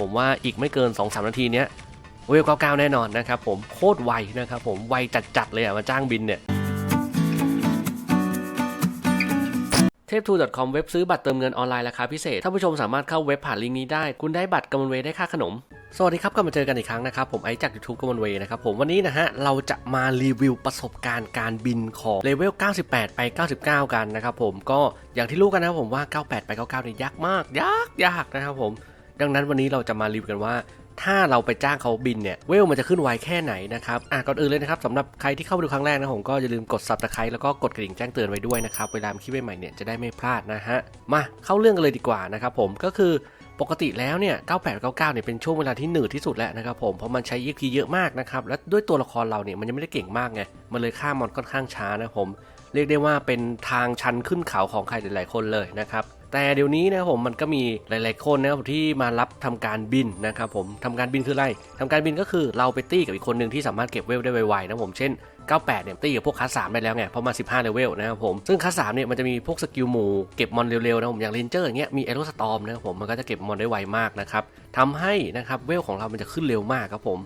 ผมว่าอีกไม่เกิน 2-3 นาทีเนี้ยเวล99 แน่นอนนะครับผมโคตรไวนะครับผมไวจัดๆเลยอะมาจ้างบินเนี่ยเทพทู .com เว็บซื้อบัตรเติมเงินออนไลน์ราคาพิเศษ ท่านผู้ชมสามารถเข้าเว็บผ่านลิงก์นี้ได้ คุณได้บัตรกำมลเวยได้ค่าขนม สวัสดีครับกลับมาเจอกันอีกครั้งนะครับ ผมไอจาก YouTube กำมลเวยนะครับ ผมวันนี้นะฮะ เราจะมารีวิวประสบการณ์การบินของเลเวล 98 ไป 99 กันนะครับผมก็อย่างที่รู้กันนะครับผมว่า 98 ไป 99เนี่ยยากมาก ยากยากนะครับผม ดังนั้นวันนี้เราจะมารีวิวกันว่า ถ้าเราไปจ้างเขาบินเนี่ยเวลมันจะขึ้นไวแค่ไหนนะครับอะก่อนอื่นเลยนะครับสำหรับใครที่เข้ามาดูครั้งแรกนะผมก็อย่าลืมกด subscribe แล้วก็กดกระดิ่งแจ้งเตือนไว้ด้วยนะครับเวลาคลิปใหม่ๆเนี่ยจะได้ไม่พลาดนะฮะมาเข้าเรื่องกันเลยดีกว่านะครับผมก็คือปกติแล้วเนี่ย 98 99 เนี่ย เป็นช่วงเวลาที่หนืดที่สุดแล้วนะครับผม เพราะมันใช้ EXP เยอะมากนะครับ และด้วยตัวละครเราเนี่ย มันยังไม่ได้เก่งมากไง มันเลยฆ่ามอนค่อนข้างช้านะผม เรียกได้ว่าเป็นทางชันขึ้นเขาของใครหลายๆคนเลยนะครับ แต่เดี๋ยวนี้นะครับผมมันก็มีหลาย ๆ คนนะครับที่มารับทำการบินนะครับผมทำการบินคืออะไรทำการบินก็คือเราไปตี้กับอีกคนหนึ่งที่สามารถเก็บเวลได้ไว ๆ นะผมเช่น 98 เนี่ยตี้กับพวกคัสสามได้แล้วไงเพราะมา 15 เลเวลนะครับผมซึ่งคัสสามเนี่ยมันจะมีพวกสกิลหมู่เก็บมอนเร็ว ๆ นะผมอย่างเรนเจอร์อย่างเงี้ยมีเอโรสตอมนะครับผมมันก็จะเก็บมอนได้ไวมากนะครับทำให้นะครับเวลของเรามันจะขึ้นเร็วมากครับผม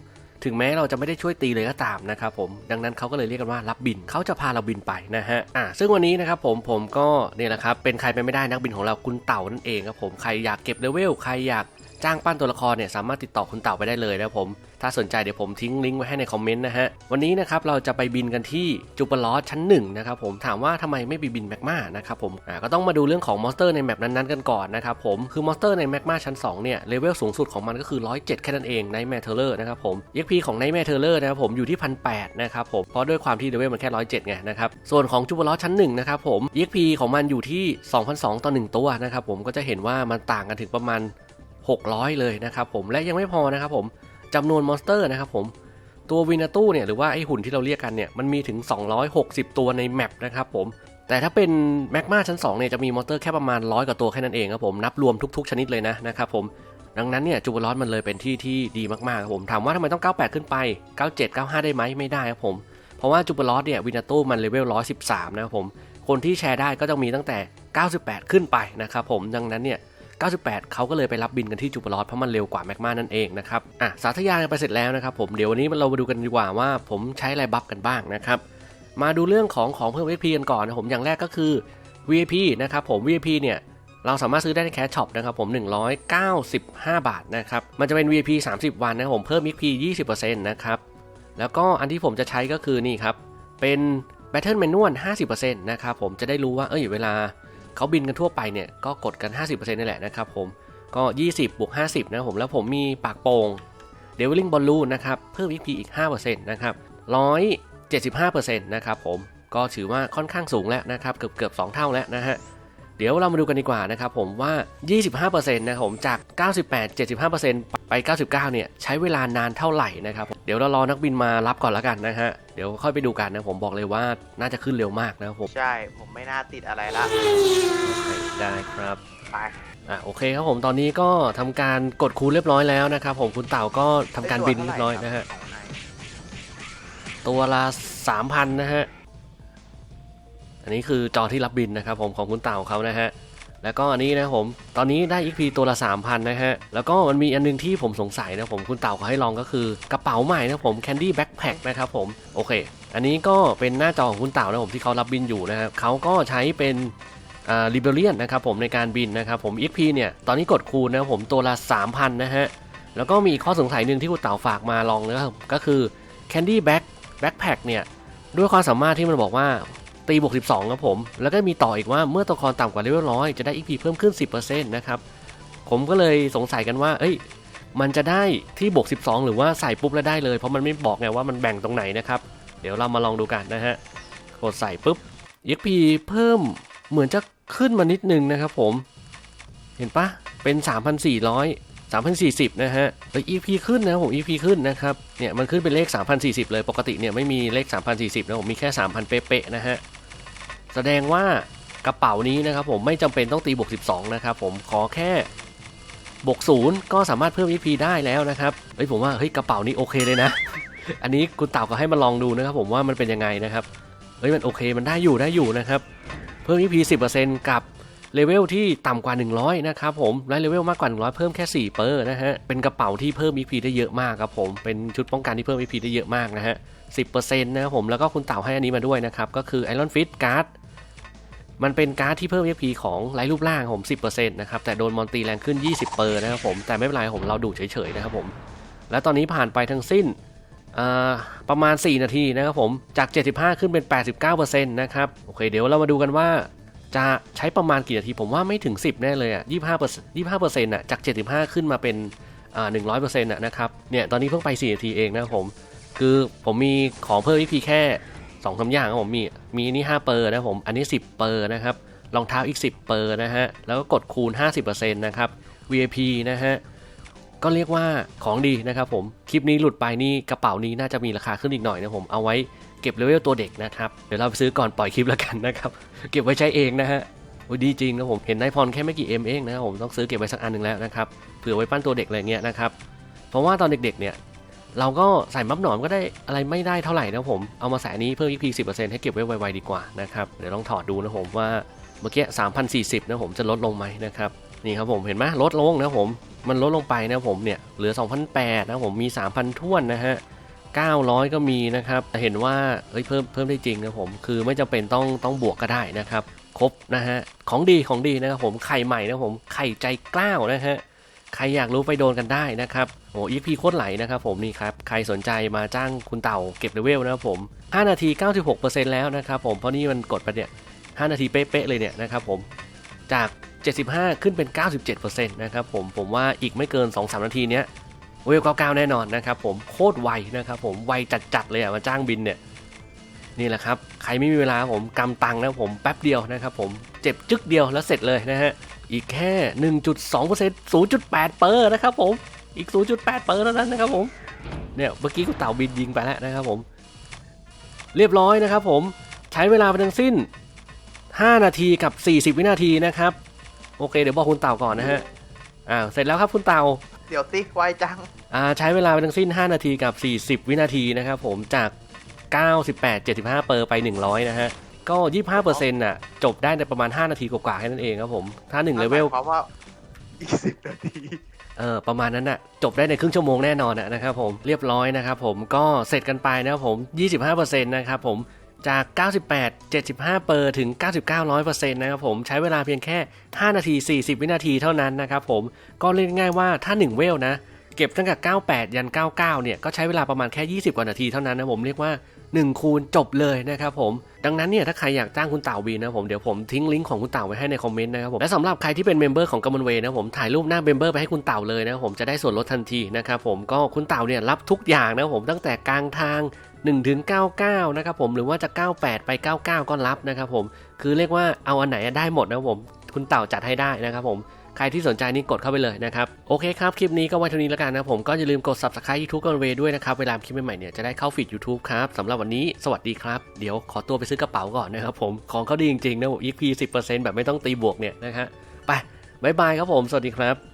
ถึงแม้เราจะไม่ได้ช่วยตีเลยก็ตามนะครับผมดังนั้นเขาก็เลยเรียกกันว่ารับบินเขาจะพาเราบินไปนะฮะอ่าซึ่งวันนี้นะครับผมผมก็เนี่ยแหละครับเป็นใครไปไม่ได้นักบินของเราคุณเต่านั่นเองครับผมใครอยากเก็บเลเวลใครอยาก จ้างปั้นตัวละครเนี่ยสามารถติดต่อคุณเต่าไปได้เลยนะครับผม ถ้าสนใจเดี๋ยวผมทิ้งลิงก์ไว้ให้ในคอมเมนต์นะฮะ วันนี้นะครับเราจะไปบินกันที่จูปลอสชั้น1นะครับผมถามว่าทำไมไม่ไปบินแมกมานะครับผมอ่าก็ต้องมาดูเรื่องของมอนสเตอร์ในแมปนั้นๆกันก่อนนะครับผมคือมอนสเตอร์ในแมกมาชั้น2เนี่ยเลเวลสูงสุดของมันก็คือ 107 แค่นั้นเองในแมทเทอร์นะครับผม EXP ของในแมทเทอร์นะครับผมอยู่ที่พันแนะครับผมเพราะด้วยความที่เลเวลมันแค่ 107ไงนะครับส่วนของจูบลอสชั้น1นะครับผม EXP ของมันอยู่ที่2,200ต่อ1ตัวนะครับผมก็จะเห็นว่ามันต่างกันถึงประมาณ 600 เลยนะครับผมและยังไม่พอนะครับผมจำนวนมอนสเตอร์นะครับผมตัววินาตู้เนี่ยหรือว่าไอหุ่นที่เราเรียกกันเนี่ยมันมีถึง 260 ตัวในแมปนะครับผมแต่ถ้าเป็นแมกมาชั้น2เนี่ยจะมีมอนสเตอร์แค่ประมาณร้อยกว่าตัวแค่นั้นเองครับผมนับรวมทุก ๆ ชนิดเลยนะนะครับผมดังนั้นเนี่ยจูบลอสมันเลยเป็นที่ที่ดีมากๆครับผมถามว่าทำไมต้อง 98 ขึ้นไป 97 95 ได้ไหมไม่ได้ครับผมเพราะว่าจูบลอสเนี่ยวินาตู้มันเลเวล113 นะครับผมคนที่แชร์ได้ก็ต้องมีตั้งแต่ 98 ขึ้นไปนะครับผมดังนั้นเนี่ย 98 เขาก็เลยไปรับบินกันที่จูบลอสเพราะมันเร็วกว่าแมกมานั่นเองนะครับอะสาธยายกันไปเสร็จแล้วนะครับผมเดี๋ยววันนี้เรามาดูกันดีกว่าว่า ผมใช้อะไรบัฟกันบ้างนะครับมาดูเรื่องของของเพิ่ม VIP กันก่อนนะผมอย่างแรกก็คือ VIP นะครับผม VIP เนี่ยเราสามารถซื้อได้ในแคชช็อปนะครับผม 195 บาทนะครับ มันจะเป็น VIP 30 วันนะครับผมเพิ่ม XP 20%นะครับ แล้วก็อันที่ผมจะใช้ก็คือนี่ครับ เป็น Battle Manual 50%นะครับผมจะได้รู้ว่าเอ้ยเวลา เขาบินกันทั่วไปเนี่ยก็กดกัน 50%นี่แหละนะครับผมก็ 20บวก50 นะผมแล้วผมมีปากโป่งเดวิลลิงบอลลูนนะครับเพิ่ม XP อีก 5%นะครับ175%นะครับผมก็ถือว่าค่อนข้างสูงแล้วนะครับเกือบเกือบ2เท่าแล้วนะฮะ เดี๋ยวเรามาดูกันดีกว่านะครับผมว่า 25%นะครับผมจาก 98 75%ไป 99 เนี่ยใช้เวลานานเท่าไหร่นะครับผมเดี๋ยวเรารอนักบินมารับก่อนแล้วกันนะฮะเดี๋ยวค่อยไปดูกันนะผมบอกเลยว่าน่าจะขึ้นเร็วมากนะครับผมใช่ผมไม่น่าติดอะไรละได้ครับไปอะโอเคครับผมตอนนี้ก็ทำการกดคูณเรียบร้อยแล้วนะครับผมคุณเต่าก็ทำการบินเรียบร้อยนะฮะตัวละ3,000นะฮะ อันนี้คือจอที่รับบินนะครับผมของคุณเต่าเขานะฮะแล้วก็อันนี้นะผมตอนนี้ได้ XP ตัวละ 3,000 นะฮะ แล้วก็มันมีอันนึงที่ผมสงสัยนะผมคุณเต่าเขาให้ลองก็คือกระเป๋าใหม่นะผม Candy Backpack นะครับผม โอเค อันนี้ก็เป็นหน้าจอของคุณเต่านะผมที่เขารับบินอยู่นะครับเขาก็ใช้เป็นอ่า Liberian นะครับผมในการบินนะครับผม XP เนี่ย ตอนนี้กดคูณนะผมตัวละ 3,000 นะฮะ แล้วก็มีข้อสงสัยหนึ่งที่คุณเต่าฝากมาลองนะครับก็คือ Candy Back Backpack เนี่ยด้วยความสามารถที่มันบอกว่า ตีบวก 12 ครับผม แล้วก็มีต่ออีกว่าเมื่อตัวละครต่ำกว่าเลเวลร้อยจะได้ XP เพิ่มขึ้น 10%นะครับ ผมก็เลยสงสัยกันว่า เอ้ย มันจะได้ที่บวก 12 หรือว่าใส่ปุ๊บแล้วได้เลย เพราะมันไม่บอกไงว่ามันแบ่งตรงไหนนะครับ เดี๋ยวเรามาลองดูกันนะฮะ กดใส่ปุ๊บ XP เพิ่มเหมือนจะขึ้นมานิดนึงนะครับผม เห็นปะเป็น 3,400 3,040 นะฮะเอ้ย EP ขึ้นนะผม EP ขึ้นนะครับ เนี่ยมันขึ้นเป็นเลข 3,040 เลย ปกติเนี่ยไม่มีเลข 3,040นะผมมีแค่ 3,000 เป๊ะๆนะฮะ แสดงว่ากระเป๋านี้นะครับผมไม่จำเป็นต้องตีบวก 12 นะครับผมขอแค่บวกศูนย์ก็สามารถเพิ่ม EP ได้แล้วนะครับเฮ้ยผมว่าเฮ้ยกระเป๋านี้โอเคเลยนะ อันนี้คุณเต่าก็ให้มาลองดูนะครับผมว่ามันเป็นยังไงนะครับเฮ้ยมันโอเคมันได้อยู่ได้อยู่นะครับเพิ่ม EP 10%กับเลเวลที่ต่ำกว่า 100 นะครับผมและเลเวลมากกว่า 100 เพิ่มแค่4เปอร์นะฮะ เป็นกระเป๋าที่เพิ่ม EP ได้เยอะมากครับผม เป็นชุดป้องกันที่เพิ่ม EP ได้เยอะมากนะฮะ 10%นะครับผม แล้วก็คุณเต่าให้อันนี้มาด้วยนะครับ ก็คือ Iron Fist Card มันเป็นการ์ดที่เพิ่ม EP ของไร้รูปร่างผม 10%นะครับ แต่โดนมอนตีแรงขึ้น 20 เปอร์นะครับผม แต่ไม่เป็นไรผมเราดูเฉยๆนะครับผม แล้วตอนนี้ผ่านไปทั้งสิ้นประมาณ 4 นาทีนะครับผม จาก 75 ขึ้นเป็น 89%นะครับ โอเค เดี๋ยวเรามาดูกันว่า จะใช้ประมาณกี่นาที ผมว่าไม่ถึง 10 แน่เลยอะ 25 25%อะ จาก 75 ขึ้นมาเป็นอ่า100%อะนะครับ เนี่ย ตอนนี้เพิ่งไป 4 นาทีเองนะครับผม คือผมมีของเพิ่ม EP แค่ 2องสาอย่างครับผมมีมีนี่5เปอร์นะครับผมอันนี้ 10 เปอร์นะครับรองเท้าอีก 10 เปอร์นะฮะแล้วก็กดคูณ 50%นะครับ VIP นะฮะก็เรียกว่าของดีนะครับผมคลิปนี้หลุดไปนี่กระเป๋านี้น่าจะมีราคาขึ้นอีกหน่อยนะผมเอาไว้เก็บเลเวลตัวเด็กนะครับเดี๋ยวเราไปซื้อก่อนปล่อยคลิปแล้วกันนะครับเก็บไว้ใช้เองนะฮะโอ้ดีจริงนะผมเห็นนายพรแค่ไม่กี่เอ็มเองนะผมต้องซื้อเก็บไว้สักอันหนึ่งแล้วนะครับเผื่อไว้ปั้นตัวเด็กอะไรเงี้ยนะครับเพราะว่าตอนเด็กๆเนี่ย เราก็ใส่มัฟหนอมก็ได้อะไรไม่ได้เท่าไหร่นะผม เอามาใส่นี้เพิ่ม EP 10%ให้เก็บไว้ไวๆดีกว่านะครับ เดี๋ยวลองถอดดูนะผมว่าเมื่อกี้3,040 นะผมจะลดลงไหมนะครับ นี่ครับผมเห็นไหมลดลงนะผม มันลดลงไปนะผมเนี่ยเหลือ2,008นะผมมี 3,000ท้วนนะฮะ900 ก็มีนะครับ แต่เห็นว่าเอ้ยเพิ่มเพิ่มได้จริงนะผม คือไม่จำเป็นต้องต้องบวกก็ได้นะครับ ครบนะฮะ ของดีของดีนะครับผม ไข่ใหม่นะผม ไข่ใจกล้าวนะฮะ ใครอยากรู้ไปโดนกันได้นะครับโอ้อีพีโคตรไหลนะครับผมนี่ครับ ใครสนใจมาจ้างคุณเต่าเก็บเลเวลนะครับผม 5 นาที 96%แล้วนะครับผม เพราะนี่มันกดไปเนี่ย 5 นาทีเป๊ะๆเลยเนี่ยนะครับผม จาก 75 ขึ้นเป็น 97%นะครับผม ผมว่าอีกไม่เกิน 2-3 นาทีเนี้ยเวล99แน่นอนนะครับผม โคตรไวนะครับผม ไวจัดๆเลยอะมาจ้างบินเนี่ยนี่แหละครับ ใครไม่มีเวลาผมกำตังนะผมแป๊บเดียวนะครับผมเจ็บจึกเดียวแล้วเสร็จเลยนะฮะ อีกแค่ 1.2% 0.8 เปอร์นะครับผมอีก 0.8 เปอร์เท่านั้นนะครับผมเนี่ยเมื่อกี้กูเต่าบินยิงไปแล้วนะครับผม เรียบร้อยนะครับผมใช้เวลาไปทั้งสิ้น 5 นาทีกับ 40 วินาทีนะครับ โอเค เดี๋ยวบอกคุณเต่าก่อนนะฮะอ่าเสร็จแล้วครับคุณเต่าเดี๋ยวสิไวจังอ่าใช้เวลาไปทั้งสิ้น 5 นาทีกับ 40 วินาทีนะครับผมจาก 98 75 เปอร์ไป 100 นะฮะ ก็ 25%น่ะ จบได้ในประมาณ 5 นาทีกว่าๆแค่นั้นเองครับผม ถ้า1เลเวลเพราะว่าอีกสิบนาที เออประมาณนั้นน่ะ จบได้ในครึ่งชั่วโมงแน่นอนน่ะนะครับผมเรียบร้อยนะครับผมก็เสร็จกันไปนะครับผม 25%นะครับผมจาก 98 75 เปอร์ถึง 99 100%นะครับผม ใช้เวลาเพียงแค่ 5 นาที 40 วินาทีเท่านั้นนะครับผม ก็เรียกง่ายๆว่าถ้า 1 เวลนะ เก็บตั้งแต่ 98 ยัน 99 เนี่ย ก็ใช้เวลาประมาณแค่ 20 กว่านาทีเท่านั้นนะผม เรียกว่า 1 คูณจบเลยนะครับผม ดังนั้นเนี่ยถ้าใครอยากจ้างคุณเต่าวีนะผมเดี๋ยวผมทิ้งลิงก์ของคุณเต่าไว้ให้ในคอมเมนต์นะครับผมและสำหรับใครที่เป็นเมมเบอร์ของกัมมอนเวย์นะผมถ่ายรูปหน้าเมมเบอร์ไปให้คุณเต่าเลยนะผมจะได้ส่วนลดทันทีนะครับผมก็คุณเต่าเนี่ยรับทุกอย่างนะผมตั้งแต่กลางทาง1ถึง99นะครับผมหรือว่าจะ 98 ไป 99 ก็รับนะครับผมคือเรียกว่าเอาอันไหนได้หมดนะผมคุณเต่าจัดให้ได้นะครับผม ใครที่สนใจนี่กดเข้าไปเลยนะครับ โอเคครับ คลิปนี้ก็ไว้เท่านี้แล้วกันนะผมก็อย่าลืมกด subscribe YouTube กันเวด้วยนะครับ เวลาคลิปใหม่ๆเนี่ยจะได้เข้าฟีด YouTube ครับสำหรับวันนี้สวัสดีครับ เดี๋ยวขอตัวไปซื้อกระเป๋าก่อนนะครับผมของเขาดีจริงๆนะผม EP 10%แบบไม่ต้องตีบวกเนี่ยนะฮะไปบายบายครับผมสวัสดีครับ